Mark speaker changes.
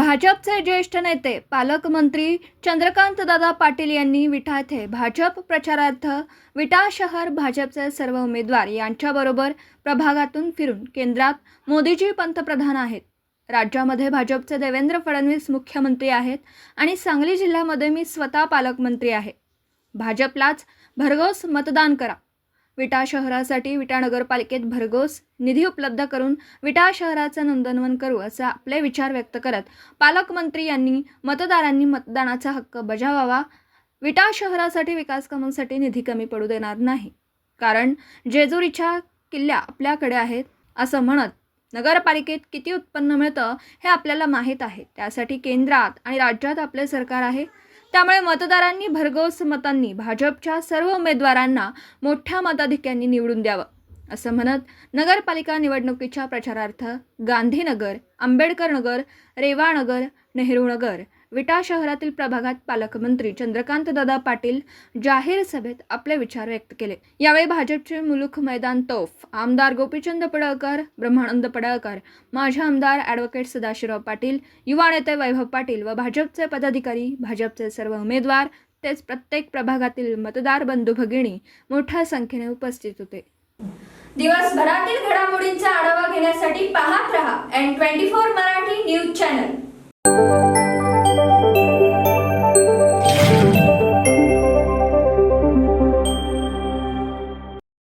Speaker 1: भाजपचे ज्येष्ठ नेते पालकमंत्री चंद्रकांतदादा पाटील यांनी विटा येथे भाजप प्रचारार्थ विटा शहर भाजपचे सर्व उमेदवार यांच्याबरोबर प्रभागातून फिरून केंद्रात मोदीजी पंतप्रधान आहेत. राज्यामध्ये भाजपचे देवेंद्र फडणवीस मुख्यमंत्री आहेत आणि सांगली जिल्ह्यामध्ये मी स्वतः पालकमंत्री आहे. भाजपलाच भरघोस मतदान करा. विटा शहरासाठी विटा नगरपालिकेत भरघोस निधी उपलब्ध करून विटा शहराचं नंदनवन करू असे आपले विचार व्यक्त करत पालकमंत्री यांनी मतदारांनी मतदानाचा हक्क बजावावा. विटा शहरासाठी विकास कामांसाठी निधी कमी पडू देणार नाही. कारण जेजुरीच्या किल्ल्या आपल्याकडे आहेत असं म्हणत नगरपालिकेत किती उत्पन्न मिळतं हे आपल्याला माहीत आहे. त्यासाठी केंद्रात आणि राज्यात आपले सरकार आहे. त्यामुळे मतदारांनी भरघोस मतांनी भाजपच्या सर्व उमेदवारांना मोठ्या मताधिक्यांनी निवडून द्यावं असं म्हणत नगरपालिका निवडणुकीच्या प्रचारार्थ गांधीनगर आंबेडकर नगर रेवानगर नेहरू नगर विटा शहरातील प्रभागात पालकमंत्री चंद्रकांतदादा पाटील जाहीर सभेत आपले विचार व्यक्त केले. यावेळी भाजपचे मुलुख मैदान तोफ आमदार गोपीचंद पडळकर ब्रह्मानंद पडळकर माजी आमदार ॲडव्होकेट सदाशिवराव पाटील युवा नेते वैभव पाटील व भाजपचे पदाधिकारी भाजपचे सर्व उमेदवार तेच प्रत्येक प्रभागातील मतदार बंधू भगिनी मोठ्या संख्येने उपस्थित होते.
Speaker 2: दिवसभरातील घडामोडींचा आढावा घेण्यासाठी पाहत रहा N twenty four Marathi news channel